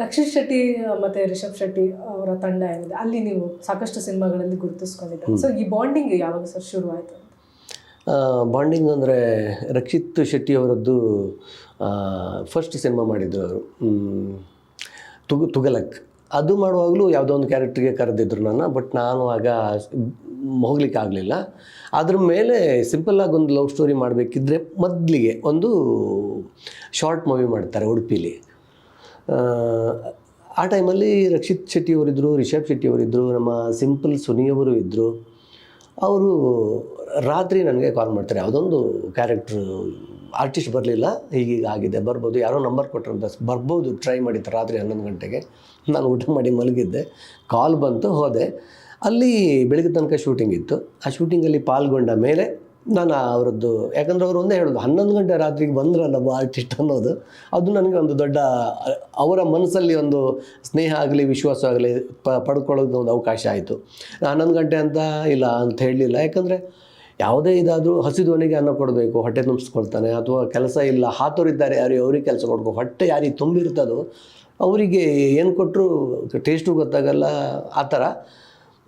ರಕ್ಷಿತ್ ಶೆಟ್ಟಿ ಮತ್ತೆ ರಿಷಬ್ ಶೆಟ್ಟಿ ಅವರ ತಂಡ ಏನಿದೆ ಅಲ್ಲಿ ನೀವು ಸಾಕಷ್ಟು ಸಿನಿಮಾಗಳಲ್ಲಿ ಗುರುತಿಸ್ಕೊಂಡಿದ್ದ. ಸೊ ಈ ಬಾಂಡಿಂಗ್ ಯಾವಾಗ ಸರ್ ಶುರು ಆಯ್ತು? ಬಾಂಡಿಂಗ್ ಅಂದರೆ ರಕ್ಷಿತ್ ಶೆಟ್ಟಿ ಅವರದ್ದು ಫಸ್ಟ್ ಸಿನಿಮಾ ಮಾಡಿದ್ರು ಅವರು. ತುಗು ತುಗಲಕ್. ಅದು ಮಾಡುವಾಗಲೂ ಯಾವುದೋ ಒಂದು ಕ್ಯಾರೆಕ್ಟ್ರಿಗೆ ಕರೆದಿದ್ರು ನಾನು ಬಟ್ ನಾನು ಆಗ ಹೋಗ್ಲಿಕ್ಕೆ ಆಗಲಿಲ್ಲ. ಅದ್ರ ಮೇಲೆ ಸಿಂಪಲ್ಲಾಗಿ ಒಂದು ಲವ್ ಸ್ಟೋರಿ ಮಾಡಬೇಕಿದ್ರೆ ಮೊದಲಿಗೆ ಒಂದು ಶಾರ್ಟ್ ಮೂವಿ ಮಾಡ್ತಾರೆ ಉಡುಪಿಲಿ. ಆ, ಟೈಮಲ್ಲಿ ರಕ್ಷಿತ್ ಶೆಟ್ಟಿ ಅವರಿದ್ದರು ರಿಷಬ್ ಶೆಟ್ಟಿ ಅವರಿದ್ದರು ನಮ್ಮ ಸಿಂಪಲ್ ಸುನಿಯವರು ಇದ್ದರು ಅವರು ರಾತ್ರಿ ನನಗೆ ಕಾಲ್ ಮಾಡ್ತಾರೆ. ಯಾವುದೊಂದು ಕ್ಯಾರೆಕ್ಟ್ರು ಆರ್ಟಿಸ್ಟ್ ಬರಲಿಲ್ಲ ಹೀಗೀಗ ಆಗಿದೆ ಬರ್ಬೋದು. ಯಾರೋ ನಂಬರ್ ಕೊಟ್ಟರಂತ ಬರ್ಬೋದು ಟ್ರೈ ಮಾಡಿತ್ತು ರಾತ್ರಿ ಹನ್ನೊಂದು ಗಂಟೆಗೆ. ನಾನು ಊಟ ಮಾಡಿ ಮಲಗಿದ್ದೆ. ಕಾಲ್ ಬಂತು ಹೋದೆ. ಅಲ್ಲಿ ಬೆಳಗ್ಗೆ ತನಕ ಶೂಟಿಂಗ್ ಇತ್ತು. ಆ ಶೂಟಿಂಗಲ್ಲಿ ಪಾಲ್ಗೊಂಡ ಮೇಲೆ ನಾನು ಅವರದ್ದು, ಯಾಕಂದ್ರೆ ಅವರು ಒಂದೇ ಹೇಳೋದು, ಹನ್ನೊಂದು ಗಂಟೆ ರಾತ್ರಿಗೆ ಬಂದ್ರಲ್ಲ ಆರ್ಟಿಸ್ಟ್ ಅನ್ನೋದು, ಅದು ನನಗೆ ಒಂದು ದೊಡ್ಡ, ಅವರ ಮನಸ್ಸಲ್ಲಿ ಒಂದು ಸ್ನೇಹ ಆಗಲಿ, ವಿಶ್ವಾಸ ಆಗಲಿ, ಪ ಪಡ್ಕೊಳ್ಳೋದು ಒಂದು ಅವಕಾಶ ಆಯಿತು. ಹನ್ನೊಂದು ಗಂಟೆ ಅಂತ ಇಲ್ಲ ಅಂತ ಹೇಳಲಿಲ್ಲ, ಯಾಕಂದರೆ ಯಾವುದೇ ಇದಾದರೂ ಹಸಿದವನಿಗೆ ಅನ್ನ ಕೊಡಬೇಕು, ಹೊಟ್ಟೆ ತುಂಬಿಸ್ಕೊಳ್ತಾನೆ, ಅಥವಾ ಕೆಲಸ ಇಲ್ಲ, ಹಾತೋರಿದ್ದಾರೆ, ಯಾರು ಅವ್ರಿಗೆ ಕೆಲಸ ಕೊಡಬೇಕು, ಹೊಟ್ಟೆ ಯಾರಿಗೆ ತುಂಬಿರ್ತದೋ ಅವರಿಗೆ ಏನು ಕೊಟ್ಟರು ಟೇಸ್ಟು ಗೊತ್ತಾಗಲ್ಲ, ಆ ಥರ.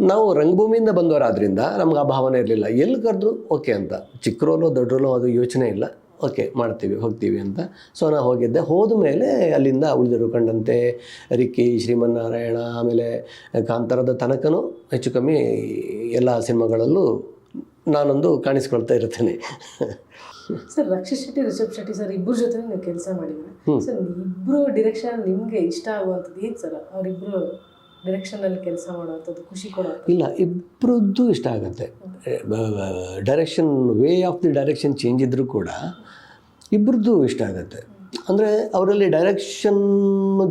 ನಾವು ರಂಗಭೂಮಿಯಿಂದ ಬಂದವರಾದ್ರಿಂದ ನಮ್ಗೆ ಆ ಭಾವನೆ ಇರಲಿಲ್ಲ. ಎಲ್ಲಿ ಕರೆದ್ರು ಓಕೆ ಅಂತ. ಚಿಕ್ಕರೋಲೋ ದೊಡ್ಡರೋಲೋ ಅದು ಯೋಚನೆ ಇಲ್ಲ. ಓಕೆ ಮಾಡ್ತೀವಿ ಹೋಗ್ತೀವಿ ಅಂತ. ಸೊ ನಾನು ಹೋಗಿದ್ದೆ. ಹೋದ ಮೇಲೆ ಅಲ್ಲಿಂದ ಉಳಿದರು ಕಂಡಂತೆ ರಿಕ್ಕಿ ಶ್ರೀಮನ್ನಾರಾಯಣ ಆಮೇಲೆ ಕಾಂತಾರದ ತನಕನೂ ಹೆಚ್ಚು ಕಮ್ಮಿ ಎಲ್ಲ ಸಿನಿಮಾಗಳಲ್ಲೂ ನಾನೊಂದು ಕಾಣಿಸ್ಕೊಳ್ತಾ ಇರ್ತೇನೆ ಸರ್ ರಕ್ಷಿತ್ ಶೆಟ್ಟಿ ರಿಷಬ್ ಶೆಟ್ಟಿ ಸರ್ ಇಬ್ಬರ ಜೊತೆ ನೀವು ಕೆಲಸ ಮಾಡಿದ್ದೀನಿ ಸರ್ ಇಬ್ಬರು ಡಿರೆಕ್ಷನ್ ನಿಮಗೆ ಇಷ್ಟ ಆಗುವಂಥದ್ದು ಏನು ಸರ್? ಅವರಿಬ್ಬರು ಡಿರೆಕ್ಷನಲ್ಲಿ ಕೆಲಸ ಮಾಡುವಂಥದ್ದು ಖುಷಿ ಇಲ್ಲ ಇಬ್ಬರದ್ದು ಇಷ್ಟ ಆಗುತ್ತೆ. Direction way of the direction change ಇದ್ದರೂ ಕೂಡ ಇಬ್ಬರದ್ದು ಇಷ್ಟ ಆಗುತ್ತೆ. ಅಂದರೆ ಅವರಲ್ಲಿ ಡೈರೆಕ್ಷನ್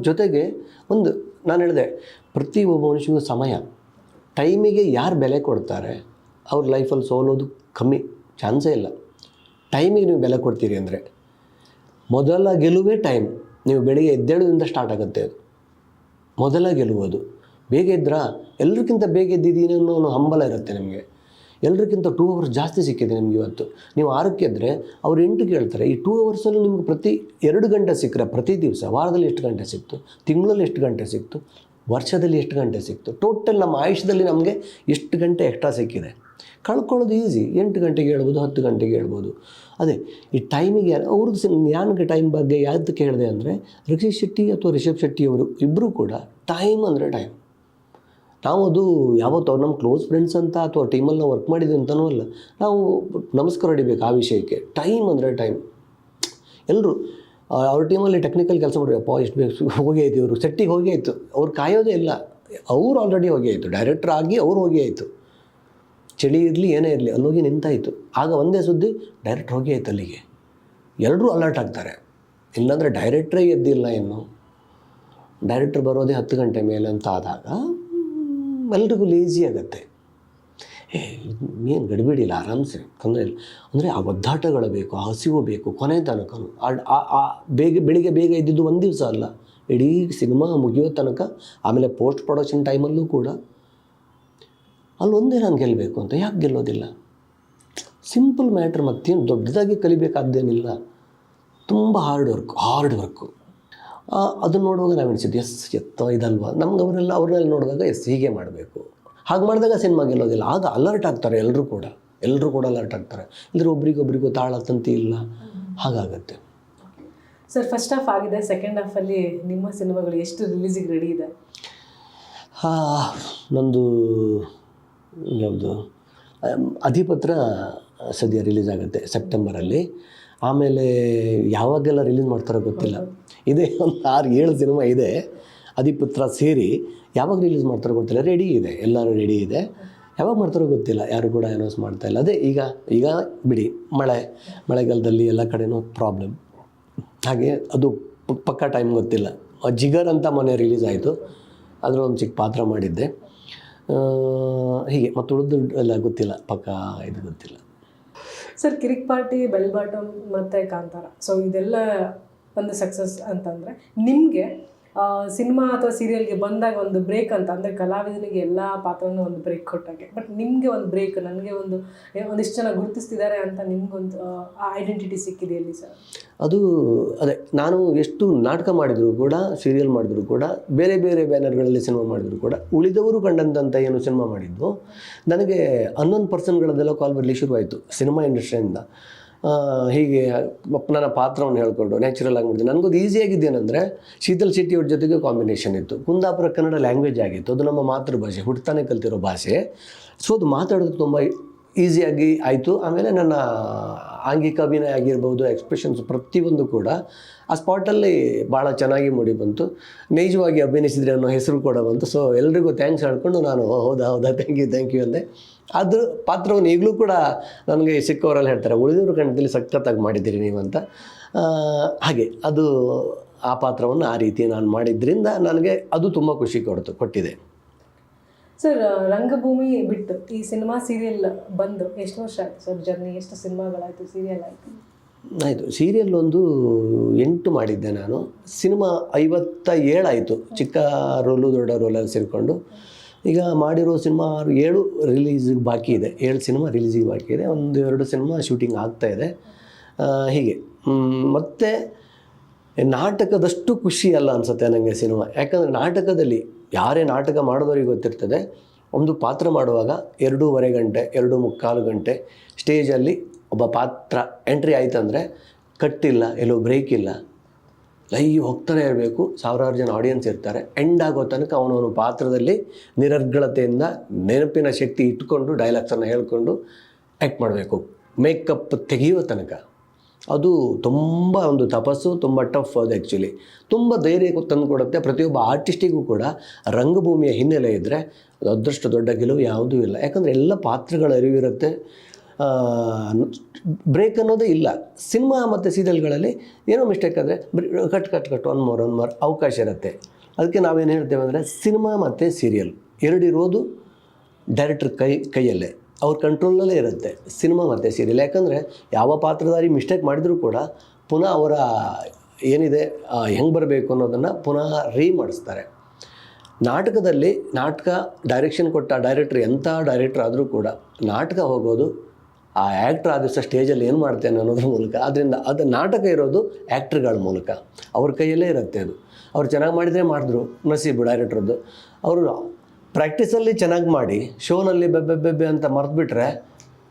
ಜೊತೆಗೆ ಒಂದು ನಾನು ಹೇಳಿದೆ ಪ್ರತಿ ಒಬ್ಬ ಮನುಷ್ಯನಿಗೂ ಸಮಯ. ಟೈಮಿಗೆ ಯಾರು ಬೆಲೆ ಕೊಡ್ತಾರೆ ಅವ್ರ ಲೈಫಲ್ಲಿ ಸೋಲೋದು ಕಮ್ಮಿ ಚಾನ್ಸೇ ಇಲ್ಲ. ಟೈಮಿಗೆ ನೀವು ಬೆಲೆ ಕೊಡ್ತೀರಿ ಅಂದರೆ ಮೊದಲ ಗೆಲುವೇ ಟೈಮ್ ನೀವು ಬೆಳಿಗ್ಗೆ ಎದ್ದೇಳೋದ್ರಿಂದ ಸ್ಟಾರ್ಟ್ ಆಗುತ್ತೆ ಅದು. ಮೊದಲ ಗೆಲ್ಲುವುದು ಬೇಗ ಇದ್ರಾ ಎಲ್ರಿಗಿಂತ ಬೇಗ ಎದ್ದಿದ್ದೀನಿ ಅನ್ನೋ ಒಂದು ಹಂಬಲ ಇರುತ್ತೆ ನಿಮಗೆ. ಎಲ್ರಿಗಿಂತ ಟೂ ಅವರ್ಸ್ ಜಾಸ್ತಿ ಸಿಕ್ಕಿದೆ ನಿಮ್ಗೆ ಇವತ್ತು. ನೀವು ಆರಕ್ಕೆ ಇದ್ದರೆ ಅವ್ರು ಎಂಟು ಕೇಳ್ತಾರೆ ಈ ಟೂ ಅವರ್ಸಲ್ಲಿ ನಿಮ್ಗೆ ಪ್ರತಿ ಎರಡು ಗಂಟೆ ಸಿಕ್ಕರೆ ಪ್ರತಿ ದಿವಸ ವಾರದಲ್ಲಿ ಎಷ್ಟು ಗಂಟೆ ಸಿಕ್ತು? ತಿಂಗಳಲ್ಲಿ ಎಷ್ಟು ಗಂಟೆ ಸಿಕ್ತು? ವರ್ಷದಲ್ಲಿ ಎಷ್ಟು ಗಂಟೆ ಸಿಕ್ತು? ಟೋಟಲ್ ನಮ್ಮ ಆಯುಷ್ಯದಲ್ಲಿ ನಮಗೆ ಎಷ್ಟು ಗಂಟೆ ಎಕ್ಸ್ಟ್ರಾ ಸಿಕ್ಕಿದೆ? ಕಳ್ಕೊಳ್ಳೋದು ಈಸಿ ಎಂಟು ಗಂಟೆಗೆ ಹೇಳ್ಬೋದು, ಹತ್ತು ಗಂಟೆಗೆ ಹೇಳ್ಬೋದು. ಅದೇ, ಈ ಟೈಮಿಗೆ ಅವ್ರದ್ದು ಜ್ಞಾನಕ್ಕೆ ಟೈಮ್ ಬಗ್ಗೆ ಯಾವ್ದಕ್ಕೆ ಹೇಳಿದೆ ಅಂದರೆ ರಕ್ಷಿತ್ ಶೆಟ್ಟಿ ಅಥವಾ ರಿಷಬ್ ಶೆಟ್ಟಿ ಅವರು ಇಬ್ಬರೂ ಕೂಡ ಟೈಮ್ ಅಂದರೆ ಟೈಮ್ ನಾವು ಅದು ಯಾವತ್ತು ಅವ್ರು ನಮ್ಮ ಕ್ಲೋಸ್ ಫ್ರೆಂಡ್ಸ್ ಅಂತ ಅಥವಾ ಟೀಮಲ್ಲಿ ನಾವು ವರ್ಕ್ ಮಾಡಿದ್ವಿ ಅಂತನೂ ಅಲ್ಲ. ನಾವು ನಮಸ್ಕಾರ ಹೊಡಿಬೇಕು ಆ ವಿಷಯಕ್ಕೆ. ಟೈಮ್ ಅಂದರೆ ಟೈಮ್ ಎಲ್ಲರೂ ಅವ್ರ ಟೀಮಲ್ಲಿ ಟೆಕ್ನಿಕಲ್ ಕೆಲಸ ಮಾಡಿ ಅಪ್ಪ ಎಷ್ಟು ಬೇಕು ಹೋಗಿ ಆಯ್ತು ಇವರು. ಸೆಟ್ಟಿಗೆ ಹೋಗಿ ಆಯಿತು. ಅವ್ರು ಕಾಯೋದೇ ಇಲ್ಲ. ಅವ್ರು ಆಲ್ರೆಡಿ ಹೋಗಿ ಆಯಿತು. ಡೈರೆಕ್ಟ್ರ್ ಆಗಿ ಅವ್ರು ಹೋಗಿ ಆಯಿತು. ಚಳಿ ಇರಲಿ, ಏನೇ ಇರಲಿ, ಅಲ್ಲೋಗಿ ನಿಂತಾಯಿತು ಆಗ ಒಂದೇ ಸುದ್ದಿ ಡೈರೆಕ್ಟ್ ಹೋಗಿ ಆಯ್ತು ಅಲ್ಲಿಗೆ. ಎಲ್ಲರೂ ಅಲರ್ಟ್ ಆಗ್ತಾರೆ. ಇಲ್ಲಾಂದರೆ ಡೈರೆಕ್ಟ್ರೇ ಎದ್ದಿಲ್ಲ ಇನ್ನು. ಡೈರೆಕ್ಟ್ರ್ ಬರೋದೇ ಹತ್ತು ಗಂಟೆ ಮೇಲೆ ಅಂತ ಆದಾಗ ಎಲ್ರಿಗೂ ಲೇಜಿ ಆಗುತ್ತೆ. ಏ, ಏನು ಗಡಿಬಿಡಿಲ್ಲ ಆರಾಮ್ಸೆ ತೊಂದರೆ ಇಲ್ಲ. ಅಂದರೆ ಆ ಒದ್ದಾಟಗಳು ಬೇಕು, ಆ ಹಸಿವು ಬೇಕು, ಕೊನೆ ತನಕ. ಆ- ಬೇಗ, ಬೆಳಿಗ್ಗೆ ಬೇಗ ಇದ್ದಿದ್ದು ಒಂದು ದಿವಸ ಅಲ್ಲ. ಇಡೀ ಸಿನಿಮಾ ಮುಗಿಯೋ ತನಕ, ಆಮೇಲೆ ಪೋಸ್ಟ್ ಪ್ರೊಡಕ್ಷನ್ ಟೈಮಲ್ಲೂ ಕೂಡ. ಅಲ್ಲೊಂದೇ ನಾನು ಗೆಲ್ಲಬೇಕು ಅಂತ, ಯಾಕೆ ಗೆಲ್ಲೋದಿಲ್ಲ? ಸಿಂಪಲ್ ಮ್ಯಾಟ್ರ್ ಮತ್ತೇನು ದೊಡ್ಡದಾಗಿ ಕಲಿಬೇಕಾದ್ದೇನಿಲ್ಲ. ತುಂಬ ಹಾರ್ಡ್ ವರ್ಕ್ ಹಾರ್ಡ್ ವರ್ಕು ಅದನ್ನು ನೋಡುವಾಗ ನಾವು ಎಣಿಸಿದ್ದು ಎಸ್ ಎತ್ತ ಇದಲ್ವಾ? ನಮ್ಗೆ ಅವರೆಲ್ಲ ಅವ್ರನ್ನೆಲ್ಲ ನೋಡಿದಾಗ ಎಸ್ ಹೀಗೆ ಮಾಡಬೇಕು. ಹಾಗೆ ಮಾಡಿದಾಗ ಸಿನಿಮಾ ಗೆಲ್ಲೋದಿಲ್ಲ ಆಗ ಅಲರ್ಟ್ ಆಗ್ತಾರೆ ಎಲ್ಲರೂ ಕೂಡ. ಎಲ್ಲರೂ ಕೂಡ ಅಲರ್ಟ್ ಆಗ್ತಾರೆ. ಇಲ್ಲದ್ರೆ ಒಬ್ರಿಗೊಬ್ರಿಗೂ ತಾಳ ತಂತಿ ಇಲ್ಲ. ಹಾಗಾಗತ್ತೆ. ಸರ್ ಫಸ್ಟ್ ಹಾಫ್ ಆಗಿದೆ. ಸೆಕೆಂಡ್ ಹಾಫಲ್ಲಿ ನಿಮ್ಮ ಸಿನಿಮಾಗಳು ಎಷ್ಟು ರಿಲೀಸಿಗೆ ರೆಡಿ ಇದೆ? ಹಾಂ ನಂದು ಯಾವುದು? ಅಧಿಪತ್ರ ಸದ್ಯ ರಿಲೀಸ್ ಆಗುತ್ತೆ ಸೆಪ್ಟೆಂಬರಲ್ಲಿ ಆಮೇಲೆ ಯಾವಾಗೆಲ್ಲ ರಿಲೀಸ್ ಮಾಡ್ತಾರೋ ಗೊತ್ತಿಲ್ಲ. ಇದೇ ಒಂದು ಆರು ಏಳು ಸಿನಿಮಾ ಇದೆ. ಅಧಿಪುತ್ರ ಸೇರಿ ಯಾವಾಗ ರಿಲೀಸ್ ಮಾಡ್ತಾರೋ ಗೊತ್ತಿಲ್ಲ. ರೆಡಿ ಇದೆ. ಎಲ್ಲರೂ ರೆಡಿ ಇದೆ. ಯಾವಾಗ ಮಾಡ್ತಾರೋ ಗೊತ್ತಿಲ್ಲ. ಯಾರು ಕೂಡ ಅನೌನ್ಸ್ ಮಾಡ್ತಾ ಇಲ್ಲ. ಅದೇ ಈಗ ಈಗ ಬಿಡಿ. ಮಳೆ ಮಳೆಗಾಲದಲ್ಲಿ ಎಲ್ಲ ಕಡೆನೂ ಪ್ರಾಬ್ಲಮ್ ಹಾಗೆ ಅದು ಪಕ್ಕ ಟೈಮ್ ಗೊತ್ತಿಲ್ಲ. ಆ ಜಿಗರ್ ಅಂತ ಮೊನ್ನೆ ರಿಲೀಸ್ ಆಯಿತು. ಅದರ ಒಂದು ಚಿಕ್ಕ ಪಾತ್ರ ಮಾಡಿದ್ದೆ. ಹೀಗೆ. ಮತ್ತು ಉಳಿದು ಎಲ್ಲ ಗೊತ್ತಿಲ್ಲ. ಪಕ್ಕ ಇದು ಗೊತ್ತಿಲ್ಲ. Sir Kirik party bell bottom ಮತ್ತು ಕಾಂತಾರ. ಸೊ ಇದೆಲ್ಲ ಒಂದು ಸಕ್ಸಸ್ ಅಂತಂದರೆ ನಿಮಗೆ ಸಿನಿಮಾ ಅಥವಾ ಸೀರಿಯಲ್ಗೆ ಬಂದಾಗ ಒಂದು ಬ್ರೇಕ್ ಅಂತ, ಅಂದರೆ ಕಲಾವಿದನಿಗೆ ಎಲ್ಲ ಪಾತ್ರನೂ ಒಂದು ಬ್ರೇಕ್ ಕೊಟ್ಟಾಗೆ. ಬಟ್ ನಿಮಗೆ ಒಂದು ಬ್ರೇಕ್, ನನಗೆ ಒಂದು ಒಂದಿಷ್ಟು ಜನ ಗುರುತಿಸ್ತಿದ್ದಾರೆ ಅಂತ ನಿಮಗೊಂದು, ಆ ಐಡೆಂಟಿಟಿ ಸಿಕ್ಕಿದೆ ಎಲ್ಲಿ ಸರ್? ಅದು, ಅದೇ, ನಾನು ಎಷ್ಟು ನಾಟಕ ಮಾಡಿದರೂ ಕೂಡ, ಸೀರಿಯಲ್ ಮಾಡಿದ್ರು ಕೂಡ, ಬೇರೆ ಬೇರೆ ಬ್ಯಾನರ್ಗಳಲ್ಲಿ ಸಿನಿಮಾ ಮಾಡಿದ್ರು ಕೂಡ, ಉಳಿದವರು ಕಂಡಂತಂತ ಏನು ಸಿನಿಮಾ ಮಾಡಿದ್ದು ನನಗೆ ಹನ್ನೊಂದು ಪರ್ಸೆಂಟ್ಗಳದೆಲ್ಲ ಕಾಲ್ ಬರಲಿ ಶುರುವಾಯಿತು, ಸಿನಿಮಾ ಇಂಡಸ್ಟ್ರಿಯಿಂದ ಹೀಗೆ ನನ್ನ ಪಾತ್ರವನ್ನು ಹೇಳ್ಕೊಂಡು ನ್ಯಾಚುರಲ್ ಆಗಿಬಿಡ್ತೀನಿ ನನಗೊಂದು ಈಸಿಯಾಗಿದ್ದೇನೆಂದರೆ ಶೀತಲ್ ಶೆಟ್ಟಿ ಅವ್ರ ಜೊತೆಗೆ ಕಾಂಬಿನೇಷನ್ ಇತ್ತು. ಕುಂದಾಪುರ ಕನ್ನಡ ಲ್ಯಾಂಗ್ವೇಜ್ ಆಗಿತ್ತು. ಅದು ನಮ್ಮ ಮಾತೃಭಾಷೆ ಹುಟ್ಟತಾನೆ ಕಲ್ತಿರೋ ಭಾಷೆ. ಸೊ ಅದು ಮಾತಾಡೋದು ತುಂಬ ಈಸಿಯಾಗಿ ಆಯಿತು. ಆಮೇಲೆ ನನ್ನ ಆಂಗಿಕ ಅಭಿನಯ ಆಗಿರ್ಬೋದು ಎಕ್ಸ್ಪ್ರೆಷನ್ಸ್ ಪ್ರತಿಯೊಂದು ಕೂಡ ಆ ಸ್ಪಾಟಲ್ಲಿ ಭಾಳ ಚೆನ್ನಾಗಿ ಮೂಡಿ ಬಂತು. ನೈಜವಾಗಿ ಅಭಿನಯಿಸಿದ್ರೆ ಅನ್ನೋ ಹೆಸರು ಕೂಡ ಬಂತು. ಸೊ ಎಲ್ರಿಗೂ ಥ್ಯಾಂಕ್ಸ್ ಹೇಳ್ಕೊಂಡು ನಾನು ಹೌದಾ ಹೌದಾ ಥ್ಯಾಂಕ್ ಯು ಥ್ಯಾಂಕ್ ಯು ಅಂದೆ. ಅದು ಪಾತ್ರವನ್ನು ಈಗಲೂ ಕೂಡ ನನಗೆ ಸಿಕ್ಕವರಲ್ಲಿ ಹೇಳ್ತಾರೆ, ಉಳಿದವರು ಕಣ್ಣದಲ್ಲಿ ಸಖತ್ತಾಗಿ ಮಾಡಿದ್ದೀರಿ ಅಂತ ಹಾಗೆ ಅದು ಆ ಪಾತ್ರವನ್ನು ಆ ರೀತಿ ನಾನು ಮಾಡಿದ್ರಿಂದ ನನಗೆ ಅದು ತುಂಬ ಖುಷಿ ಕೊಡ್ತು, ಕೊಟ್ಟಿದೆ. ಸರ್, ರಂಗಭೂಮಿ ಬಿಟ್ಟು ಈ ಸಿನಿಮಾ ಸೀರಿಯಲ್ ಬಂದು ಎಷ್ಟು ವರ್ಷ ಆಯಿತು ಸರ್ ಜರ್ನಿ ಎಷ್ಟು ಸಿನಿಮಾಗಳಾಯಿತು ಸೀರಿಯಲ್ ಆಯಿತು? ಆಯಿತು. ಸೀರಿಯಲ್ ಒಂದು ಎಂಟು ಮಾಡಿದ್ದೆ ನಾನು. ಸಿನಿಮಾ ಐವತ್ತ ಏಳಾಯಿತು ಚಿಕ್ಕ ರೋಲು, ದೊಡ್ಡ ರೋಲಲ್ಲಿ ಸೇರಿಕೊಂಡು. ಈಗ ಮಾಡಿರೋ ಸಿನಿಮಾ ಏಳು ರಿಲೀಸಿಗೆ ಬಾಕಿ ಇದೆ. ಏಳು ಸಿನಿಮಾ ರಿಲೀಸಿಗೆ ಬಾಕಿ ಇದೆ. ಒಂದು ಎರಡು ಸಿನಿಮಾ ಶೂಟಿಂಗ್ ಆಗ್ತಾ ಇದೆ. ಹೀಗೆ. ಮತ್ತು ಮತ್ತೆ ನಾಟಕದಷ್ಟು ಖುಷಿ ಅಲ್ಲ ಅನಿಸುತ್ತೆ ನನಗೆ ಸಿನಿಮಾ. ಯಾಕಂದರೆ ನಾಟಕದಲ್ಲಿ ಯಾರೇ ನಾಟಕ ಮಾಡೋದವ್ರಿಗೆ ಗೊತ್ತಿರ್ತದೆ, ಒಂದು ಪಾತ್ರ ಮಾಡುವಾಗ ಎರಡೂವರೆ ಗಂಟೆ, ಎರಡು ಮುಕ್ಕಾಲು ಗಂಟೆ ಸ್ಟೇಜಲ್ಲಿ ಒಬ್ಬ ಪಾತ್ರ ಎಂಟ್ರಿ ಆಯ್ತಂದರೆ ಕಟ್ಟಿಲ್ಲ, ಎಲ್ಲೋ ಬ್ರೇಕ್ ಇಲ್ಲ. ಲೈವ್ ಹೋಗ್ತಾನೆ ಇರಬೇಕು, ಸಾವಿರಾರು ಜನ ಆಡಿಯನ್ಸ್ ಇರ್ತಾರೆ. ಎಂಡ್ ಆಗೋ ತನಕ ಅವನವನು ಪಾತ್ರದಲ್ಲಿ ನಿರರ್ಗಳತೆಯಿಂದ ನೆನಪಿನ ಶಕ್ತಿ ಇಟ್ಕೊಂಡು ಡೈಲಾಗ್ಸನ್ನು ಹೇಳ್ಕೊಂಡು ಆ್ಯಕ್ಟ್ ಮಾಡಬೇಕು. ಮೇಕಪ್ ತೆಗೆಯುವ ತನಕ. ಅದು ತುಂಬ ಒಂದು ತಪಸ್ಸು, ತುಂಬ ಟಫ್ ಅದು ಆ್ಯಕ್ಚುಲಿ ತುಂಬ ಧೈರ್ಯ ತಂದು ಕೊಡುತ್ತೆ. ಪ್ರತಿಯೊಬ್ಬ ಆರ್ಟಿಸ್ಟಿಗೂ ಕೂಡ ರಂಗಭೂಮಿಯ ಹಿನ್ನೆಲೆ ಇದ್ದರೆ ಅದರಷ್ಟು ದೊಡ್ಡ ಗೆಲುವು ಯಾವುದೂ ಇಲ್ಲ. ಯಾಕಂದರೆ ಎಲ್ಲ ಪಾತ್ರಗಳ ಅರಿವಿರುತ್ತೆ ಬ್ರೇಕ್ ಅನ್ನೋದೇ ಇಲ್ಲ. ಸಿನಿಮಾ ಮತ್ತು ಸೀರಿಯಲ್ಗಳಲ್ಲಿ ಏನೋ ಮಿಸ್ಟೇಕ್ ಆದರೆ cut cut cut one more one more ಅವಕಾಶ ಇರುತ್ತೆ. ಅದಕ್ಕೆ ನಾವೇನು ಹೇಳ್ತೇವೆ ಅಂದರೆ ಸಿನಿಮಾ ಮತ್ತು ಸೀರಿಯಲ್ ಎರಡಿರೋದು ಡೈರೆಕ್ಟ್ರ್ ಕೈ, ಕೈಯಲ್ಲೇ. ಅವ್ರ ಕಂಟ್ರೋಲಲ್ಲೇ ಇರುತ್ತೆ ಸಿನಿಮಾ ಮತ್ತು ಸೀರಿಯಲ್ ಯಾಕಂದರೆ ಯಾವ ಪಾತ್ರಧಾರಿ ಮಿಸ್ಟೇಕ್ ಮಾಡಿದರೂ ಕೂಡ ಪುನಃ ಅವರ ಏನಿದೆ ಹೆಂಗೆ ಬರಬೇಕು ಅನ್ನೋದನ್ನು ಪುನಃ ರೀ ಮಾಡಿಸ್ತಾರೆ ನಾಟಕದಲ್ಲಿ ನಾಟಕ ಡೈರೆಕ್ಷನ್ ಕೊಟ್ಟ ಡೈರೆಕ್ಟ್ರ್ ಎಂಥ ಡೈರೆಕ್ಟ್ರ್ ಆದರೂ ಕೂಡ ನಾಟಕ ಹೋಗೋದು, ಆ ಆ್ಯಕ್ಟ್ರ್ ಆದ ದಿವಸ ಸ್ಟೇಜಲ್ಲಿ ಏನು ಮಾಡ್ತೇನೆ ಅನ್ನೋದ್ರ ಮೂಲಕ ಅದರಿಂದ ಅದು ನಾಟಕ ಇರೋದು ಆ್ಯಕ್ಟ್ರ್ಗಳ ಮೂಲಕ. ಅವ್ರ ಕೈಯಲ್ಲೇ ಇರುತ್ತೆ ಅದು. ಅವ್ರು ಚೆನ್ನಾಗಿ ಮಾಡಿದರೆ ಮಾಡಿದ್ರು, ನಸೀಬು ಡೈರೆಕ್ಟ್ರದ್ದು ಅವರು ಪ್ರಾಕ್ಟೀಸಲ್ಲಿ ಚೆನ್ನಾಗಿ ಮಾಡಿ ಶೋನಲ್ಲಿ ಬೆಬ್ಬೆ ಬೆಬ್ಬೆ ಅಂತ ಮರೆತುಬಿಟ್ರೆ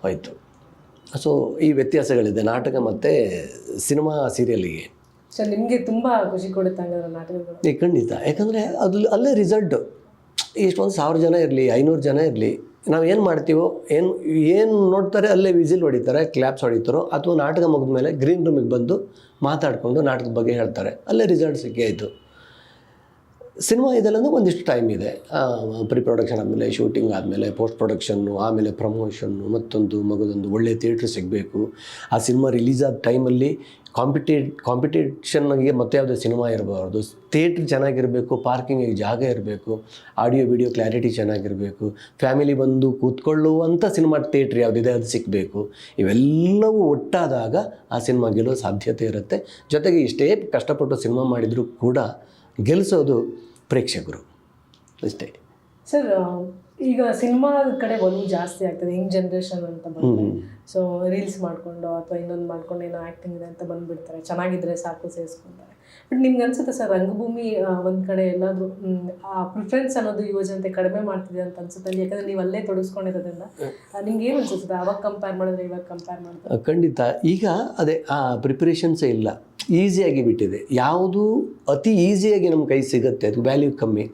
ಹೋಯ್ತು. ಸೊ ಈ ವ್ಯತ್ಯಾಸಗಳಿದೆ. ನಾಟಕ ಮತ್ತು ಸಿನಿಮಾ ಸೀರಿಯಲಿಗೆ ಸರ್ ನಿಮಗೆ ತುಂಬ ಖುಷಿ ಕೊಡುತ್ತೆ ಈ ನಾಟಕಗಳು. ಏ ಖಂಡಿತ. ಯಾಕಂದರೆ ಅದು ಅಲ್ಲೇ ರಿಸಲ್ಟು ಎಷ್ಟೊಂದು ಸಾವಿರ ಜನ ಇರಲಿ ಐನೂರು ಜನ ಇರಲಿ ನಾವು ಏನು ಮಾಡ್ತೀವೋ ಏನು ಏನು ನೋಡ್ತಾರೆ ಅಲ್ಲೇ ವಿಸಿಲ್ ಹೊಡಿತಾರೆ ಕ್ಲ್ಯಾಪ್ಸ್ ಹೊಡಿತಾರೋ ಅಥವಾ ನಾಟಕ ಮುಗಿದ ಮೇಲೆ ಗ್ರೀನ್ ರೂಮಿಗೆ ಬಂದು ಮಾತಾಡಿಕೊಂಡು ನಾಟಕದ ಬಗ್ಗೆ ಹೇಳ್ತಾರೆ. ಅಲ್ಲೇ ರಿಸಲ್ಟ್ ಸಿಕ್ಕಿ ಆಯಿತು. ಸಿನಿಮಾ ಇದೆಲ್ಲ ಅಂದ್ರೆ ಒಂದಿಷ್ಟು ಟೈಮ್ ಇದೆ. ಪ್ರಿ ಪ್ರೊಡಕ್ಷನ್ ಆದಮೇಲೆ ಶೂಟಿಂಗ್ ಆದಮೇಲೆ ಪೋಸ್ಟ್ ಪ್ರೊಡಕ್ಷನ್ನು ಆಮೇಲೆ ಪ್ರಮೋಷನ್ನು ಮತ್ತೊಂದು ಮಗದೊಂದು ಒಳ್ಳೆಯ ಥಿಯೇಟ್ರ್ ಸಿಗಬೇಕು. ಆ ಸಿನಿಮಾ ರಿಲೀಸ್ ಆದ ಟೈಮಲ್ಲಿ ಕಾಂಪಿಟೇಟ್ ಕಾಂಪಿಟೇಷನ್ಗೆ ಮತ್ತೆ ಯಾವುದೇ ಸಿನಿಮಾ ಇರಬಾರ್ದು. ಥಿಯೇಟ್ರ್ ಚೆನ್ನಾಗಿರಬೇಕು ಪಾರ್ಕಿಂಗಿಗೆ ಜಾಗ ಇರಬೇಕು ಆಡಿಯೋ ವಿಡಿಯೋ ಕ್ಲಾರಿಟಿ ಚೆನ್ನಾಗಿರಬೇಕು ಫ್ಯಾಮಿಲಿ ಬಂದು ಕೂತ್ಕೊಳ್ಳುವಂಥ ಸಿನಿಮಾ ಥಿಯೇಟ್ರ್ ಯಾವುದಿದೆ ಅದು ಸಿಗಬೇಕು. ಇವೆಲ್ಲವೂ ಒಟ್ಟಾದಾಗ ಆ ಸಿನಿಮಾ ಗೆಲ್ಲೋ ಸಾಧ್ಯತೆ ಇರುತ್ತೆ. ಜೊತೆಗೆ ಇಷ್ಟೇ ಕಷ್ಟಪಟ್ಟು ಸಿನಿಮಾ ಮಾಡಿದರೂ ಕೂಡ ಗೆಲ್ಲಿಸೋದು ಪ್ರೇಕ್ಷಕರು. ಅಷ್ಟೇ. ಸರ್ ಈಗ ಸಿನಿಮಾ ಕಡೆ ಒಲವು ಜಾಸ್ತಿ ಆಗ್ತದೆ ಯಂಗ್ ಜನ್ರೇಷನ್ ಅಂತ ಬಂದ್ರೆ. ಸೊ ರೀಲ್ಸ್ ಮಾಡ್ಕೊಂಡು ಅಥವಾ ಇನ್ನೊಂದು ಮಾಡ್ಕೊಂಡು ಏನೋ ಆ್ಯಕ್ಟಿಂಗ್ ಇದೆ ಅಂತ ಬಂದ್ಬಿಡ್ತಾರೆ. ಚೆನ್ನಾಗಿದ್ರೆ ಸಾಕು ಸೇರಿಸ್ಕೊಂತಾರೆ. ಬಟ್ ನಿಮ್ಗೆ ಅನ್ಸುತ್ತೆ ಸರ್ ರಂಗಭೂಮಿ ಒಂದು ಕಡೆ ಎಲ್ಲಾದರೂ ಆ ಪ್ರಿಫರೆನ್ಸ್ ಅನ್ನೋದು ಯುವ ಜನತೆ ಕಡಿಮೆ ಮಾಡ್ತಿದೆ ಅಂತ ಅನ್ಸುತ್ತೆ ಯಾಕಂದರೆ ನೀವು ಅಲ್ಲೇ ತೊಡಗಿಸ್ಕೊಂಡಿರೋದ್ರಿಂದ ಆ, ನಿಮ್ಗೆ ಏನು ಅನ್ಸುತ್ತೆ ಅವಾಗ ಕಂಪೇರ್ ಮಾಡಿದ್ರೆ ಇವಾಗ ಕಂಪೇರ್ ಮಾಡಿದ್ರೆ ಖಂಡಿತ. ಈಗ ಅದೇ ಆ ಪ್ರಿಪ್ರೇಷನ್ಸೇ ಇಲ್ಲ. ಈಸಿಯಾಗಿ ಬಿಟ್ಟಿದೆ. ಯಾವುದು ಅತಿ ಈಸಿಯಾಗಿ ನಮ್ಮ ಕೈ ಸಿಗುತ್ತೆ, ಅದು ವ್ಯಾಲ್ಯೂ ಕಮ್ಮಿ.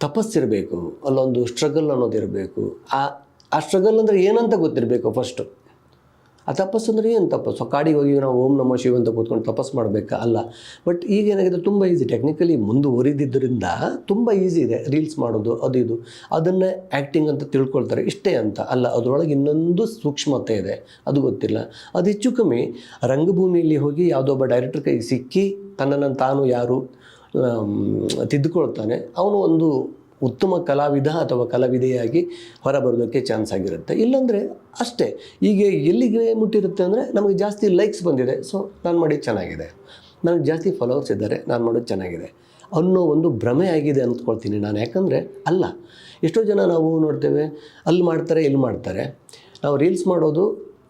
ತಪಸ್ಸಿರಬೇಕು, ಅಲ್ಲೊಂದು ಸ್ಟ್ರಗಲ್ ಅನ್ನೋದಿರಬೇಕು. ಆ ಆ ಸ್ಟ್ರಗಲ್ ಅಂದರೆ ಏನಂತ ಗೊತ್ತಿರಬೇಕು ಫಸ್ಟು ಆ ತಪಸ್ಸು ಅಂದರೆ ಏನು ತಪಸ್ಸು? ಕಾಡಿಗೆ ಹೋಗಿ ನಾವು ಓಂ ನಮೋ ಶಿವ ಅಂತ ಕೂತ್ಕೊಂಡು ತಪಸ್ಸು ಮಾಡಬೇಕಾ? ಅಲ್ಲ. ಬಟ್ ಈಗ ಏನಾಗಿದೆ? ತುಂಬ ಈಸಿ ಟೆಕ್ನಿಕಲಿ ಮುಂದುವರಿದಿದ್ದರಿಂದ ತುಂಬ ಈಸಿ ಇದೆ. ರೀಲ್ಸ್ ಮಾಡೋದು, ಅದು ಇದು. ಅದನ್ನು ಆ್ಯಕ್ಟಿಂಗ್ ಅಂತ ತಿಳ್ಕೊಳ್ತಾರೆ. ಇಷ್ಟೇ ಅಂತ. ಅಲ್ಲ, ಅದರೊಳಗೆ ಇನ್ನೊಂದು ಸೂಕ್ಷ್ಮತೆ ಇದೆ. ಅದು ಗೊತ್ತಿಲ್ಲ. ಅದು ಹೆಚ್ಚು ಕಮ್ಮಿ ರಂಗಭೂಮಿಯಲ್ಲಿ ಹೋಗಿ ಯಾವುದೋ ಒಬ್ಬ ಡೈರೆಕ್ಟರ್ ಕೈ ಸಿಕ್ಕಿ ತನ್ನನ್ನು ತಾನು ಯಾರು ತಿದ್ದುಕೊಳ್ತಾನೆ. ಅವನು ಒಂದು ಉತ್ತಮ ಕಲಾವಿದ ಅಥವಾ ಕಲಾವಿದೆಯಾಗಿ ಹೊರಬರೋದಕ್ಕೆ ಚಾನ್ಸ್ ಆಗಿರುತ್ತೆ. ಇಲ್ಲಾಂದರೆ ಅಷ್ಟೇ ಈಗ ಎಲ್ಲಿಗೆ ಮುಟ್ಟಿರುತ್ತೆ ಅಂದರೆ ನಮಗೆ ಜಾಸ್ತಿ ಲೈಕ್ಸ್ ಬಂದಿದೆ. ಸೊ ನಾನು ಮಾಡಿದ್ದು ಚೆನ್ನಾಗಿದೆ. ನನಗೆ ಜಾಸ್ತಿ ಫಾಲೋವರ್ಸ್ ಇದ್ದಾರೆ, ನಾನು ಮಾಡೋದು ಚೆನ್ನಾಗಿದೆ. ಅನ್ನೋ ಒಂದು ಭ್ರಮೆ ಆಗಿದೆ ಅಂದ್ಕೊಳ್ತೀನಿ ನಾನು. ಯಾಕಂದರೆ ಅಲ್ಲ, ಎಷ್ಟೋ ಜನ ನಾವು ನೋಡ್ತೇವೆ, ಅಲ್ಲಿ ಮಾಡ್ತಾರೆ, ಇಲ್ಲಿ ಮಾಡ್ತಾರೆ. ನಾವು ರೀಲ್ಸ್ ಮಾಡೋದು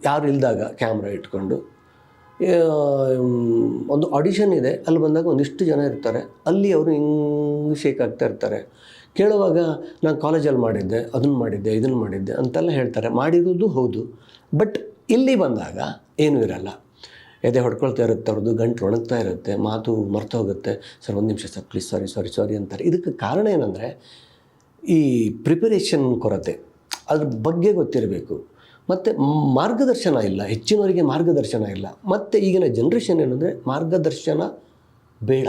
ಯಾರು ಇಲ್ದಾಗ ಕ್ಯಾಮ್ರಾ ಇಟ್ಕೊಂಡು. ಒಂದು ಆಡಿಷನ್ ಇದೆ, ಅಲ್ಲಿ ಬಂದಾಗ ಒಂದಿಷ್ಟು ಜನ ಇರ್ತಾರೆ. ಅಲ್ಲಿ ಅವರು ಹಿಂಗೆ ಶೇಕ್ ಆಗ್ತಾ ಇರ್ತಾರೆ. ಕೇಳುವಾಗ ನಾನು ಕಾಲೇಜಲ್ಲಿ ಮಾಡಿದ್ದೆ ಅದನ್ನು ಮಾಡಿದ್ದೆ ಇದನ್ನು ಮಾಡಿದ್ದೆ ಅಂತೆಲ್ಲ ಹೇಳ್ತಾರೆ. ಮಾಡಿರೋದು ಹೌದು. ಬಟ್ ಇಲ್ಲಿ ಬಂದಾಗ ಏನೂ ಇರಲ್ಲ. ಎದೆ ಹೊಡ್ಕೊಳ್ತಾ ಇರುತ್ತೆ, ಅವ್ರದ್ದು ಗಂಟು ಒಣಗ್ತಾ ಇರುತ್ತೆ, ಮಾತು ಮರ್ತೋಗುತ್ತೆ ಸರ್, ಒಂದು ನಿಮಿಷ ಸರ್ ಪ್ಲೀಸ್ ಸಾರಿ ಸಾರಿ ಸಾರಿ ಅಂತಾರೆ. ಇದಕ್ಕೆ ಕಾರಣ ಏನಂದರೆ, ಈ ಪ್ರಿಪರೇಷನ್ ಕೊರತೆ, ಅದ್ರ ಬಗ್ಗೆ ಗೊತ್ತಿರಬೇಕು. ಮತ್ತು ಮಾರ್ಗದರ್ಶನ ಇಲ್ಲ, ಹೆಚ್ಚಿನವರಿಗೆ ಮಾರ್ಗದರ್ಶನ ಇಲ್ಲ. ಮತ್ತು ಈಗಿನ ಜನ್ರೇಷನ್ ಏನಂದರೆ, ಮಾರ್ಗದರ್ಶನ ಬೇಡ.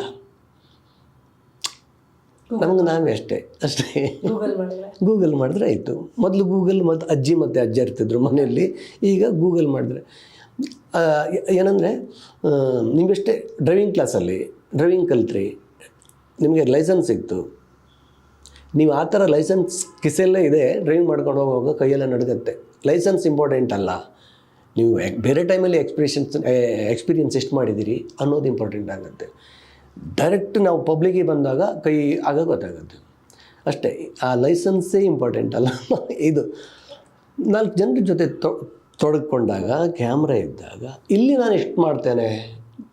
ನಮಗೆ ನಾವೇ ಅಷ್ಟೇ ಅಷ್ಟೇ. ಗೂಗಲ್ ಮಾಡಿದ್ರೆ ಗೂಗಲ್ ಮಾಡಿದ್ರೆ ಆಯಿತು. ಮೊದಲು ಗೂಗಲ್ ಮತ್ತು ಅಜ್ಜಿ ಮತ್ತು ಅಜ್ಜ ಇರ್ತಿದ್ರು ಮನೆಯಲ್ಲಿ. ಈಗ ಗೂಗಲ್ ಮಾಡಿದ್ರೆ. ಏನಂದರೆ ನಿಮಗೆಷ್ಟೇ ಡ್ರೈವಿಂಗ್ ಕ್ಲಾಸಲ್ಲಿ ಡ್ರೈವಿಂಗ್ ಕಲ್ತ್ರಿ ನಿಮಗೆ ಲೈಸೆನ್ಸ್ ಸಿಕ್ತು. ನೀವು ಆ ಥರ ಲೈಸೆನ್ಸ್ ಕಿಸೆಲ್ಲೇ ಇದೆ ಡ್ರೈವಿಂಗ್ ಮಾಡ್ಕೊಂಡು ಹೋಗುವಾಗ ಕೈಯೆಲ್ಲ ನಡುಗುತ್ತೆ. ಲೈಸೆನ್ಸ್ ಇಂಪಾರ್ಟೆಂಟ್ ಅಲ್ಲ. ನೀವು ಬೇರೆ ಟೈಮಲ್ಲಿ ಎಕ್ಸ್ಪೀರಿಯನ್ಸ್ ಎಕ್ಸ್ಪೀರಿಯನ್ಸ್ ಎಷ್ಟು ಮಾಡಿದ್ದೀರಿ ಅನ್ನೋದು ಇಂಪಾರ್ಟೆಂಟ್ ಆಗುತ್ತೆ. ಡೈರೆಕ್ಟ್ ನಾವು ಪಬ್ಲಿಕ್ಕಿಗೆ ಬಂದಾಗ ಕೈ ಆಗ ಗೊತ್ತಾಗುತ್ತೆ. ಅಷ್ಟೇ, ಆ ಲೈಸೆನ್ಸೇ ಇಂಪಾರ್ಟೆಂಟ್ ಅಲ್ಲ. ಇದು ನಾಲ್ಕು ಜನರ ಜೊತೆ ತೊಡಗಿಕೊಂಡಾಗ ಕ್ಯಾಮ್ರಾ ಇದ್ದಾಗ, ಇಲ್ಲಿ ನಾನು ಎಷ್ಟು ಮಾಡ್ತೇನೆ?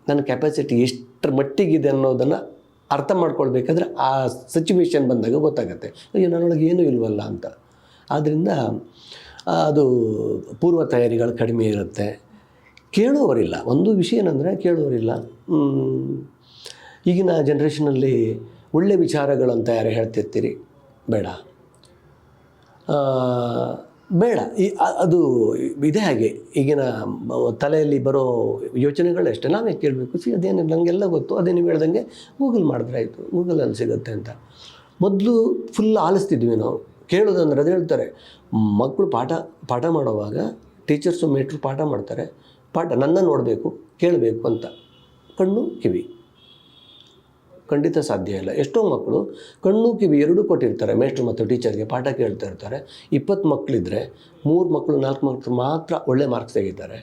ನನ್ನ ಕೆಪಾಸಿಟಿ ಎಷ್ಟರ ಮಟ್ಟಿಗಿದೆ ಅನ್ನೋದನ್ನು ಅರ್ಥ ಮಾಡ್ಕೊಳ್ಬೇಕಾದ್ರೆ ಆ ಸಿಚುವೇಶನ್ ಬಂದಾಗ ಗೊತ್ತಾಗುತ್ತೆ. ಅಯ್ಯೋ, ನನ್ನೊಳಗೆ ಏನೂ ಇಲ್ವಲ್ಲ ಅಂತ. ಆದ್ದರಿಂದ ಅದು ಪೂರ್ವ ತಯಾರಿಗಳು ಕಡಿಮೆ ಇರುತ್ತೆ. ಕೇಳುವವರಿಲ್ಲ. ಒಂದು ವಿಷಯ ಏನಂದರೆ ಕೇಳುವವರಿಲ್ಲ. ಈಗಿನ ಜನ್ರೇಷನಲ್ಲಿ ಒಳ್ಳೆ ವಿಚಾರಗಳಂತ ಯಾರು ಹೇಳ್ತಿರ್ತೀರಿ? ಬೇಡ. ಬೇಡ. ಈ ಅದು ಇದೇ ಹಾಗೆ. ಈಗಿನ ತಲೆಯಲ್ಲಿ ಬರೋ ಯೋಚನೆಗಳಷ್ಟೇ ನಾವೇ ಕೇಳಬೇಕು, ಸಿ, ಅದೇನು ನನಗೆಲ್ಲ ಗೊತ್ತು, ಅದೇ ನೀವು ಹೇಳ್ದಂಗೆ ಗೂಗಲ್ ಮಾಡಿದ್ರೆ ಆಯಿತು. ಗೂಗಲಲ್ಲಿ ಸಿಗುತ್ತೆ ಅಂತ. ಮೊದಲು ಫುಲ್ ಆಲಿಸ್ತಿದ್ವಿ ನಾವು. ಕೇಳೋದಂದ್ರೆ ಅದು ಹೇಳ್ತಾರೆ ಮಕ್ಕಳು ಪಾಠ ಪಾಠ ಮಾಡುವಾಗ ಟೀಚರ್ಸು ಮೇಟ್ರು ಪಾಠ ಮಾಡ್ತಾರೆ. ಪಾಠ ನನ್ನ ನೋಡಬೇಕು, ಕೇಳಬೇಕು ಅಂತ. ಕಣ್ಣು ಕಿವಿ. ಖಂಡಿತ ಸಾಧ್ಯ ಇಲ್ಲ. ಎಷ್ಟೋ ಮಕ್ಕಳು ಕಣ್ಣು ಕಿವಿ ಎರಡೂ ಕೊಟ್ಟಿರ್ತಾರೆ. ಮೇಷ್ಟ್ರು ಮತ್ತು ಟೀಚರ್ಗೆ ಪಾಠ ಕೇಳ್ತಾ ಇರ್ತಾರೆ. ಇಪ್ಪತ್ತು ಮಕ್ಕಳಿದ್ದರೆ ಮೂರು ಮಕ್ಕಳು, ನಾಲ್ಕು ಮಕ್ಕಳು ಮಾತ್ರ ಒಳ್ಳೆ ಮಾರ್ಕ್ಸ್ ತೆಗಿತಾರೆ.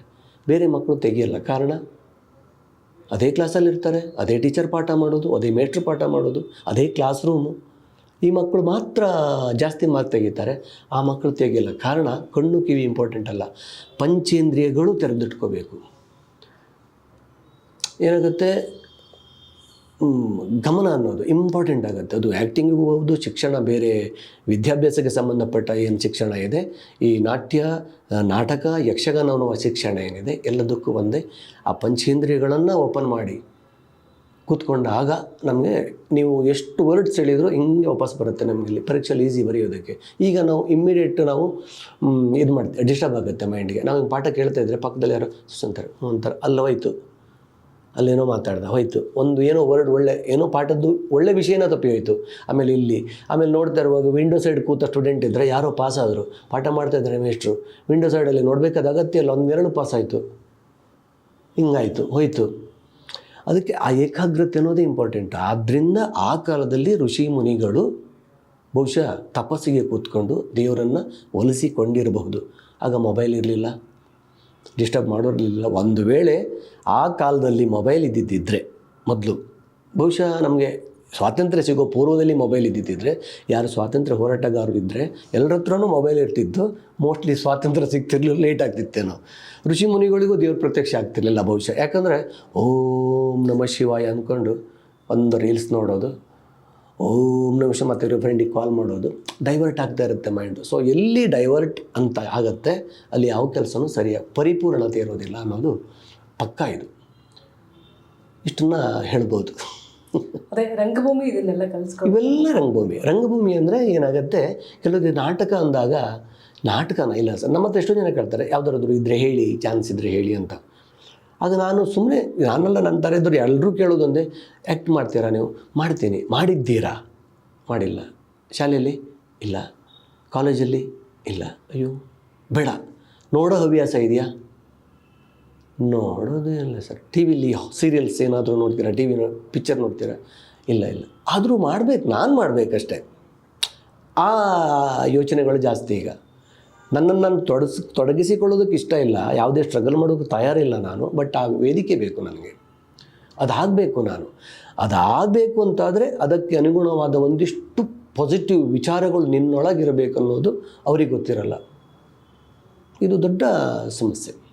ಬೇರೆ ಮಕ್ಕಳು ತೆಗಿಯಲ್ಲ. ಕಾರಣ? ಅದೇ ಕ್ಲಾಸಲ್ಲಿರ್ತಾರೆ ಅದೇ ಟೀಚರ್ ಪಾಠ ಮಾಡೋದು, ಅದೇ ಮೇಷ್ಟ್ರು ಪಾಠ ಮಾಡೋದು, ಅದೇ ಕ್ಲಾಸ್ ರೂಮು. ಈ ಮಕ್ಕಳು ಮಾತ್ರ ಜಾಸ್ತಿ ಮಾರ್ಕ್ ತೆಗಿತಾರೆ. ಆ ಮಕ್ಕಳು ತೆಗಿಯಲ್ಲ. ಕಾರಣ? ಕಣ್ಣು ಕಿವಿ ಇಂಪಾರ್ಟೆಂಟ್ ಅಲ್ಲ. ಪಂಚೇಂದ್ರಿಯಗಳು ತೆರೆದಿಟ್ಕೋಬೇಕು. ಏನಾಗುತ್ತೆ? ಗಮನ ಅನ್ನೋದು ಇಂಪಾರ್ಟೆಂಟ್ ಆಗುತ್ತೆ. ಅದು ಆ್ಯಕ್ಟಿಂಗಿಗೂ ಹೌದು, ಶಿಕ್ಷಣ ಬೇರೆ, ವಿದ್ಯಾಭ್ಯಾಸಕ್ಕೆ ಸಂಬಂಧಪಟ್ಟ ಏನು ಶಿಕ್ಷಣ ಇದೆ, ಈ ನಾಟ್ಯ ನಾಟಕ, ಯಕ್ಷಗಾನ ಅನ್ನುವ ಶಿಕ್ಷಣ ಏನಿದೆ, ಎಲ್ಲದಕ್ಕೂ ಒಂದೇ. ಆ ಪಂಚೇಂದ್ರಿಯಗಳನ್ನು ಓಪನ್ ಮಾಡಿ ಕೂತ್ಕೊಂಡಾಗ ನಮಗೆ ನೀವು ಎಷ್ಟು ವರ್ಡ್ಸ್ ಹೇಳಿದರೂ ಹಿಂಗೆ ವಾಪಸ್ ಬರುತ್ತೆ ನಮಗೆ ಇಲ್ಲಿ. ಪರೀಕ್ಷೆಯಲ್ಲಿ ಈಸಿ ಬರೆಯೋದಕ್ಕೆ. ಈಗ ನಾವು ಇಮ್ಮಿಡಿಯೇಟ್ ನಾವು ಇದು ಮಾಡ್ತೀವಿ ಡಿಸ್ಟರ್ಬ್ ಆಗುತ್ತೆ ಮೈಂಡ್ಗೆ ನಾವು ಪಾಠ ಕೇಳ್ತಾ ಇದ್ದರೆ ಪಕ್ಕದಲ್ಲಿ ಯಾರು ಅಂತಾರೆ ಹ್ಞೂ ಅಂತಾರೆ. ಅಲ್ಲಿ ಹೋಯ್ತು ಅಲ್ಲೇನೋ ಮಾತಾಡ್ದ, ಹೋಯ್ತು. ಒಂದು ಏನೋ ವರ್ಡ್ ಒಳ್ಳೆ, ಏನೋ ಪಾಠದ್ದು ಒಳ್ಳೆ ವಿಷಯನ ತಪ್ಪಿ ಹೋಯ್ತು. ಆಮೇಲೆ ಇಲ್ಲಿ, ಆಮೇಲೆ ನೋಡ್ತಾ ಇರುವಾಗ ವಿಂಡೋ ಸೈಡ್ ಕೂತ ಸ್ಟೂಡೆಂಟ್ ಇದ್ದರೆ ಯಾರೋ ಪಾಸ್ ಆದರು. ಪಾಠ ಮಾಡ್ತಾ ಇದ್ದಾರೆ ಮೇಷ್ಟ್ರು. ವಿಂಡೋ ಸೈಡಲ್ಲಿ ನೋಡಬೇಕಾದ ಅಗತ್ಯ ಇಲ್ಲ, ಒಂದೆರಡು ಪಾಸ್ ಆಯಿತು. ಹಿಂಗಾಯಿತು, ಹೋಯ್ತು. ಅದಕ್ಕೆ ಆ ಏಕಾಗ್ರತೆ ಅನ್ನೋದು ಇಂಪಾರ್ಟೆಂಟ್ ಆದ್ದರಿಂದ ಆ ಕಾಲದಲ್ಲಿ ಋಷಿ ಮುನಿಗಳು ಬಹುಶಃ ತಪಸ್ಸಿಗೆ ಕೂತ್ಕೊಂಡು ದೇವರನ್ನು ಒಲಿಸಿಕೊಂಡಿರಬಹುದು. ಆಗ ಮೊಬೈಲ್ ಇರಲಿಲ್ಲ. ಡಿಸ್ಟರ್ಬ್ ಮಾಡೋರ್ಲಿಲ್ಲ. ಒಂದು ವೇಳೆ ಆ ಕಾಲದಲ್ಲಿ ಮೊಬೈಲ್ ಇದ್ದಿದ್ದಿದ್ರೆ ಮೊದಲು, ಬಹುಶಃ ನಮಗೆ ಸ್ವಾತಂತ್ರ್ಯ ಸಿಗೋ ಪೂರ್ವದಲ್ಲಿ ಮೊಬೈಲ್ ಇದ್ದಿದ್ದಿದ್ರೆ, ಯಾರು ಸ್ವಾತಂತ್ರ್ಯ ಹೋರಾಟಗಾರರು ಇದ್ದರೆ ಎಲ್ಲರ ಹತ್ರನೂ ಮೊಬೈಲ್ ಇರ್ತಿದ್ದು ಮೋಸ್ಟ್ಲಿ ಸ್ವಾತಂತ್ರ್ಯ ಸಿಗ್ತಿರ್ಲಿಲ್ಲ ಲೇಟ್ ಆಗ್ತಿತ್ತೇನೋ. ಋಷಿ ಮುನಿಗಳಿಗೂ ದೇವ್ರ ಪ್ರತ್ಯಕ್ಷ ಆಗ್ತಿರ್ಲಿಲ್ಲ ಬಹುಶಃ. ಯಾಕಂದರೆ ಓಂ ನಮ ಶಿವಾಯ ಅಂದ್ಕೊಂಡು ಒಂದು ರೀಲ್ಸ್ ನೋಡೋದು ಓಂ ನಿಮಿಷ ಮತ್ತೆ ಇರೋ ಫ್ರೆಂಡಿಗೆ ಕಾಲ್ ಮಾಡೋದು ಡೈವರ್ಟ್ ಆಗ್ತಾ ಇರುತ್ತೆ ಮೈಂಡು ಸೊ ಎಲ್ಲಿ ಡೈವರ್ಟ್ ಅಂತ ಆಗುತ್ತೆ ಅಲ್ಲಿ ಯಾವ ಕೆಲಸನೂ ಸರಿಯಾಗಿ ಪರಿಪೂರ್ಣತೆ ಇರೋದಿಲ್ಲ ಅನ್ನೋದು ಪಕ್ಕ ಇದು. ಇಷ್ಟನ್ನ ಹೇಳ್ಬೋದು. ಅದೇ ರಂಗಭೂಮಿ ಇದನ್ನೆಲ್ಲ ಕಲ್ಸ್ಕೊಂಡು ಇವೆಲ್ಲ ರಂಗಭೂಮಿ. ರಂಗಭೂಮಿ ಅಂದರೆ ಏನಾಗುತ್ತೆ ಕೆಲವೊಂದು ನಾಟಕ ಅಂದಾಗ ನಾಟಕನ ಇಲ್ಲ ಸರ್ ನಮ್ಮ ಹತ್ರ ಎಷ್ಟೋ ಜನ ಕೇಳ್ತಾರೆ ಯಾವ್ದಾದ್ರು ಇದ್ರೆ ಹೇಳಿ ಚಾನ್ಸ್ ಇದ್ದರೆ ಹೇಳಿ ಅಂತ. ಆಗ ನಾನು ಸುಮ್ಮನೆ ನಾನಲ್ಲ ನನ್ನ ಥರ ಇದ್ದರು ಎಲ್ಲರೂ ಕೇಳೋದೊಂದೇ ಆ್ಯಕ್ಟ್ ಮಾಡ್ತೀರಾ ನೀವು? ಮಾಡ್ತೀನಿ. ಮಾಡಿದ್ದೀರಾ? ಮಾಡಿಲ್ಲ. ಶಾಲೆಯಲ್ಲಿ? ಇಲ್ಲ. ಕಾಲೇಜಲ್ಲಿ? ಇಲ್ಲ. ಅಯ್ಯೋ, ಬೇಡ. ನೋಡೋ ಹವ್ಯಾಸ ಇದೆಯಾ? ನೋಡೋದೇ ಇಲ್ಲ ಸರ್. ಟಿ ವಿಲಿ ಸೀರಿಯಲ್ಸ್ ಏನಾದರೂ ನೋಡ್ತೀರಾ? ಟಿ ವಿ ಪಿಕ್ಚರ್ ನೋಡ್ತೀರಾ? ಇಲ್ಲ ಇಲ್ಲ. ಆದರೂ ಮಾಡಬೇಕು, ನಾನು ಮಾಡಬೇಕಷ್ಟೆ. ಆ ಯೋಚನೆಗಳು ಜಾಸ್ತಿ ಈಗ. ನನ್ನನ್ನು ನಾನು ತೊಡಸ್, ತೊಡಗಿಸಿಕೊಳ್ಳೋದಕ್ಕೆ ಇಷ್ಟ ಇಲ್ಲ. ಯಾವುದೇ ಸ್ಟ್ರಗಲ್ ಮಾಡೋಕ್ಕೆ ತಯಾರಿಲ್ಲ ನಾನು ಬಟ್ ಆ ವೇದಿಕೆ ಬೇಕು ನನಗೆ. ಅದಾಗಬೇಕು ನಾನು. ಅದಾಗಬೇಕು ಅಂತಾದರೆ ಅದಕ್ಕೆ ಅನುಗುಣವಾದ ಒಂದಿಷ್ಟು ಪಾಸಿಟಿವ್ ವಿಚಾರಗಳು ನಿನ್ನೊಳಗಿರಬೇಕು ಅನ್ನೋದು ಅವ್ರಿಗೆ ಗೊತ್ತಿರಲ್ಲ. ಇದು ದೊಡ್ಡ ಸಮಸ್ಯೆ.